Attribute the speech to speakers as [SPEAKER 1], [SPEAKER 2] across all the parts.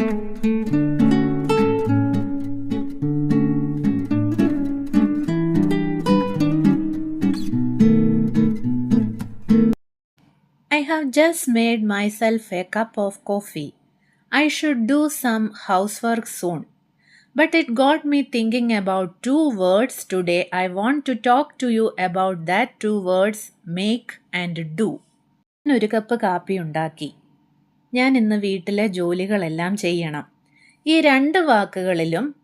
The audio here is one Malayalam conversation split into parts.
[SPEAKER 1] I have just made myself a cup of coffee. I should do some housework soon. But it got me thinking about two words today. I want to talk to you about that two words make and do. ഞാൻ ഒരു കപ്പ് കാപ്പി ഉണ്ടാക്കി ഞാൻ ഇന്ന് വീട്ടിലെ ജോലികളെല്ലാം ചെയ്യണം. ഈ രണ്ട് വാക്കുകളിലും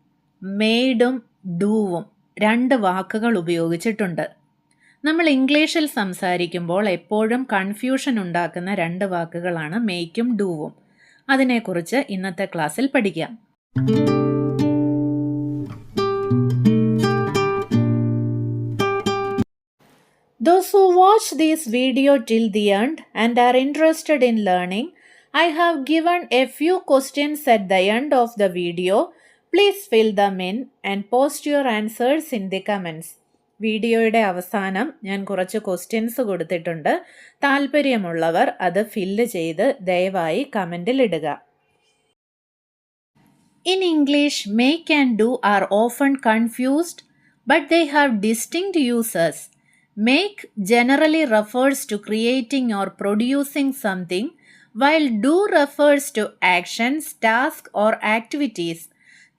[SPEAKER 1] മെയ്ഡും ഡൂവും രണ്ട് വാക്കുകൾ ഉപയോഗിച്ചിട്ടുണ്ട്. നമ്മൾ ഇംഗ്ലീഷിൽ സംസാരിക്കുമ്പോൾ എപ്പോഴും കൺഫ്യൂഷൻ ഉണ്ടാക്കുന്ന രണ്ട് വാക്കുകളാണ് മെയ്ക്കും ഡൂവും. അതിനെക്കുറിച്ച് ഇന്നത്തെ ക്ലാസ്സിൽ പഠിക്കാം. Those who watch this video till the end and are interested in learning, I have given a few questions at the end of the video. Please fill them in and post your answers in the comments. വീഡിയോയുടെ അവസാനം ഞാൻ കുറച്ച് ക്വസ്റ്റ്യൻസ് കൊടുത്തിട്ടുണ്ട് താല്പര്യമുള്ളവർ അത് ഫില്ല് ചെയ്ത് ദയവായി കമന്റിൽ ഇടുക in English make and do are often confused but they have distinct users make generally refers to creating or producing something while do refers to actions task or activities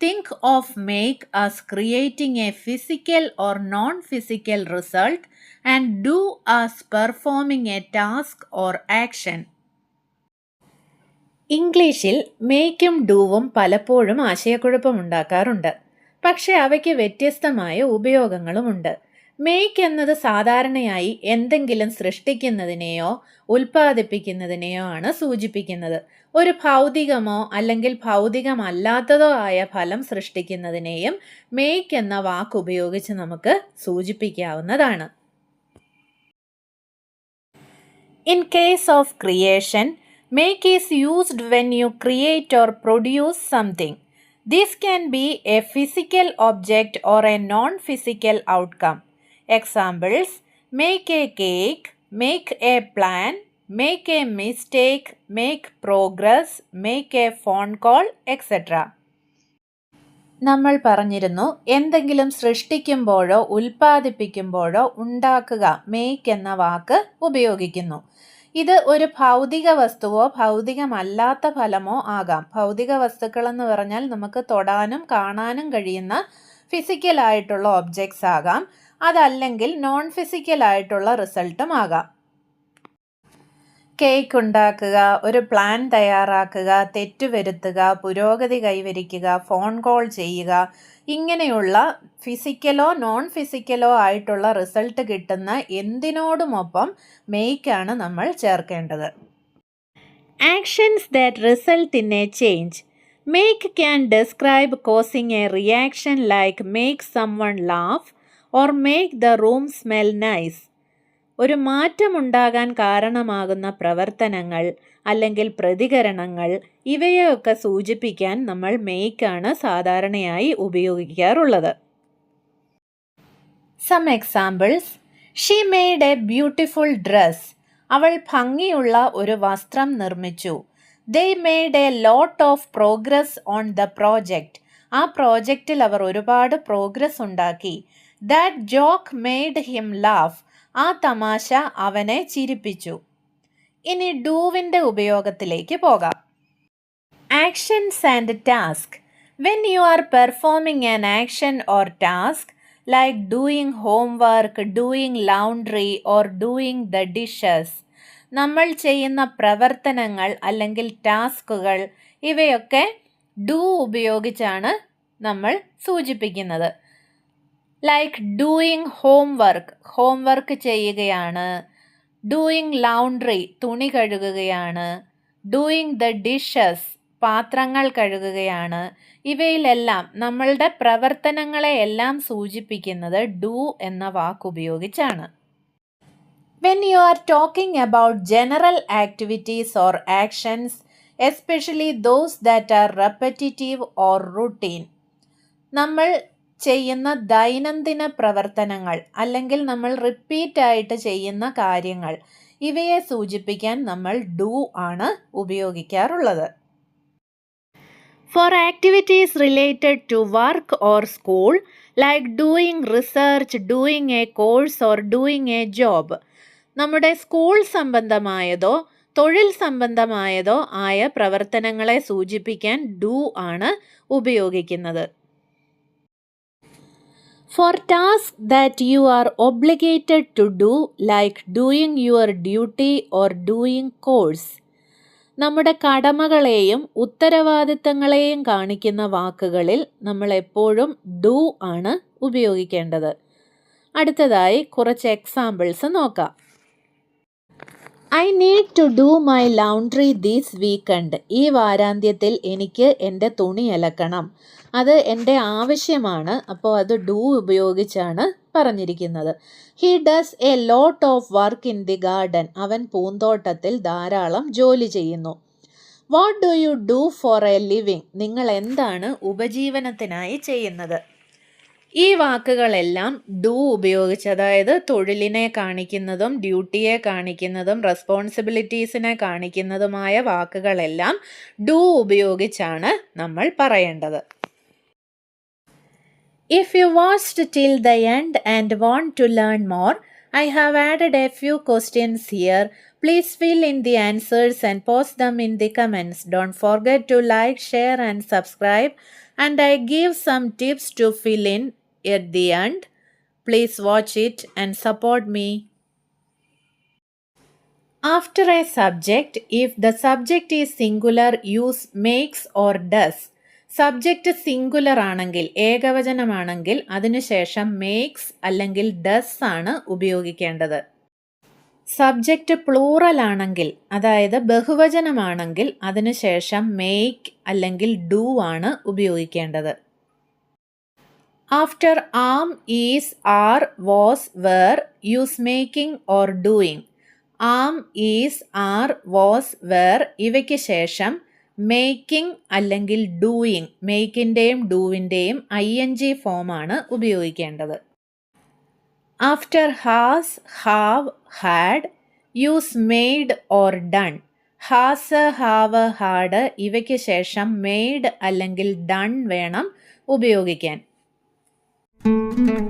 [SPEAKER 1] Think of make as creating a physical or non-physical result and do as performing a task or action. ഇംഗ്ലീഷിൽ മേക്കും ഡൂവും പലപ്പോഴും ആശയക്കുഴപ്പമുണ്ടാക്കാറുണ്ട്. പക്ഷേ അവയ്ക്ക് വ്യത്യസ്തമായ ഉപയോഗങ്ങളുമുണ്ട്. മേക്ക് എന്നത് സാധാരണയായി എന്തെങ്കിലും സൃഷ്ടിക്കുന്നതിനെയോ ഉൽപ്പാദിപ്പിക്കുന്നതിനെയോ ആണ് സൂചിപ്പിക്കുന്നത്. ഒരു ഭൗതികമോ അല്ലെങ്കിൽ ഭൗതികമല്ലാത്തതോ ആയ ഫലം സൃഷ്ടിക്കുന്നതിനെയും മേക്ക് എന്ന വാക്ക് ഉപയോഗിച്ച് നമുക്ക് സൂചിപ്പിക്കാവുന്നതാണ്. In case of creation make is used when you create or produce something this can be a physical object or a non physical outcome examples make a cake make a plan make a mistake make progress make a phone call etcetera നമ്മൾ പറഞ്ഞിരുന്നു എന്തെങ്കിലും സൃഷ്ടിക്കുമ്പോഴോ ഉൽപ്പാദിപ്പിക്കുമ്പോഴോ ഉണ്ടാക്കുക മേക്ക് എന്ന വാക്ക് ഉപയോഗിക്കുന്നു. ഇത് ഒരു ഭൗതിക വസ്തുവോ ഭൗതികമല്ലാത്ത ഫലമോ ആകാം. ഭൗതിക വസ്തുക്കൾ എന്ന് പറഞ്ഞാൽ നമുക്ക് തൊടാനും കാണാനും കഴിയുന്ന ഫിസിക്കലായിട്ടുള്ള ഒബ്ജക്ട്സ് ആകാം. അതല്ലെങ്കിൽ നോൺ ഫിസിക്കൽ ആയിട്ടുള്ള റിസൾട്ടും ആകാം. കേക്ക് ഉണ്ടാക്കുക ഒരു പ്ലാൻ തയ്യാറാക്കുക തെറ്റുവരുത്തുക പുരോഗതി കൈവരിക്കുക ഫോൺ കോൾ ചെയ്യുക ഇങ്ങനെയുള്ള ഫിസിക്കലോ നോൺ ഫിസിക്കലോ ആയിട്ടുള്ള റിസൾട്ട് കിട്ടുന്ന എന്തിനോടുമൊപ്പം മെയ്ക്കാണ് നമ്മൾ ചേർക്കേണ്ടത്. Actions that result in a change make can describe causing a reaction like make someone laugh or make the room smell nice ഒരു മാറ്റമുണ്ടാകാൻ കാരണമാകുന്ന പ്രവർത്തനങ്ങൾ അല്ലെങ്കിൽ പ്രതികരണങ്ങൾ ഇവയൊക്കെ സൂചിപ്പിക്കാൻ നമ്മൾ മേക്കാണ് സാധാരണയായി ഉപയോഗിക്കാറുള്ളത്. Some examples she made a beautiful dress അവൾ ഭംഗിയുള്ള ഒരു വസ്ത്രം നിർമ്മിച്ചു. They made a lot of progress on the project ആ പ്രോജക്റ്റിൽ അവർ ഒരുപാട് പ്രോഗ്രസ് ഉണ്ടാക്കി. That joke made him laugh ആ തമാശ അവനെ ചിരിപ്പിച്ചു. ഇനി ഡൂവിന്റെ ഉപയോഗത്തിലേക്ക് പോകാം. Actions and task when you are performing an action or task like doing homework doing laundry or doing the dishes നമ്മൾ ചെയ്യുന്ന പ്രവർത്തനങ്ങൾ അല്ലെങ്കിൽ ടാസ്കുകൾ ഇവയൊക്കെ ഡൂ ഉപയോഗിച്ചാണ് നമ്മൾ സൂചിപ്പിക്കുന്നത്. Like doing homework homework ചെയ്യുകയാണ്. ഡൂയിങ് ലൗണ്ട്രി തുണി കഴുകുകയാണ്. ഡൂയിങ് ദ ഡിഷസ് പാത്രങ്ങൾ കഴുകുകയാണ്. ഇവയിലെല്ലാം നമ്മളുടെ പ്രവർത്തനങ്ങളെ എല്ലാം സൂചിപ്പിക്കുന്നത് ഡു എന്ന വാക്ക് ഉപയോഗിച്ചാണ്. When you are talking about general activities or actions especially those that are repetitive or routine നമ്മൾ ചെയ്യുന്ന ദൈനംദിന പ്രവർത്തനങ്ങൾ അല്ലെങ്കിൽ നമ്മൾ റിപ്പീറ്റ് ആയിട്ട് ചെയ്യുന്ന കാര്യങ്ങൾ ഇവയെ സൂചിപ്പിക്കാൻ നമ്മൾ ഡു ആണ് ഉപയോഗിക്കാറുള്ളത്. For activities related to work or school like doing research doing a course or doing a job നമ്മുടെ സ്കൂൾ സംബന്ധമായതോ തൊഴിൽ സംബന്ധമായതോ ആയ പ്രവർത്തനങ്ങളെ സൂചിപ്പിക്കാൻ ഡു ആണ് ഉപയോഗിക്കുന്നത്. For task that you are obligated to do like doing your duty or doing course നമ്മുടെ കടമകളെയും ഉത്തരവാദിത്തങ്ങളെയും കാണിക്കുന്ന വാക്കുകളിൽ നമ്മൾ എപ്പോഴും ഡു ആണ് ഉപയോഗിക്കേണ്ടത്. അടുത്തതായി കുറച്ച് എക്സാമ്പിൾസ് നോക്കാം. I need to do my laundry these weekend ഈ വാരാന്ത്യത്തിൽ എനിക്ക് എന്റെ തുണി അലക്കണം. അത് എന്റെ ആവശ്യമാണ്. അപ്പോൾ അത് ഡു ഉപയോഗിച്ചാണ് പറഞ്ഞിരിക്കുന്നത്. He does a lot of work in the garden അവൻ പൂന്തോട്ടത്തിൽ ധാരാളം ജോലി ചെയ്യുന്നു. What do you do for a living നിങ്ങൾ എന്താണ് ഉപജീവനത്തിനായി ചെയ്യുന്നത്? ഈ വാക്കുകളെല്ലാം ഡു ഉപയോഗിച്ച് അതായത് തൊഴിലിനെ കാണിക്കുന്നതും ഡ്യൂട്ടിയെ കാണിക്കുന്നതും റെസ്പോൺസിബിലിറ്റീസിനെ കാണിക്കുന്നതുമായ വാക്കുകളെല്ലാം ഡു ഉപയോഗിച്ചാണ് നമ്മൾ പറയേണ്ടത്. If you watched till the end and want to learn more I have added a few questions here please fill in the answers and post them in the comments don't forget to like share and subscribe and I give some tips to fill in at the end. Please watch it and support me. After a subject, if the subject is singular, use makes or does. Subject singular ആണെങ്കിൽ ഏകവചനമാണെങ്കിൽ അതിനുശേഷം മേക്സ് അല്ലെങ്കിൽ ഡസ് ആണ് ഉപയോഗിക്കേണ്ടത് സബ്ജക്റ്റ് പ്ലൂറൽ ആണെങ്കിൽ അതായത് ബഹുവചനമാണെങ്കിൽ അതിനുശേഷം മേക്ക് അല്ലെങ്കിൽ ഡു ആണ് ഉപയോഗിക്കേണ്ടത് after am is are was were use making or doing am is are was were ഇവയ്ക്ക് ശേഷം മേക്കിംഗ് അല്ലെങ്കിൽ ഡൂയിങ് മേക്കിന്റെയും ഡൂവിന്റെയും ഐ എൻ ജി ഫോമാണ് ഉപയോഗിക്കേണ്ടത്. After has have had use made or done has have had ഇവയ്ക്ക് ശേഷം മെയ്ഡ് അല്ലെങ്കിൽ ഡൺ വേണം ഉപയോഗിക്കാൻ. Mm-hmm.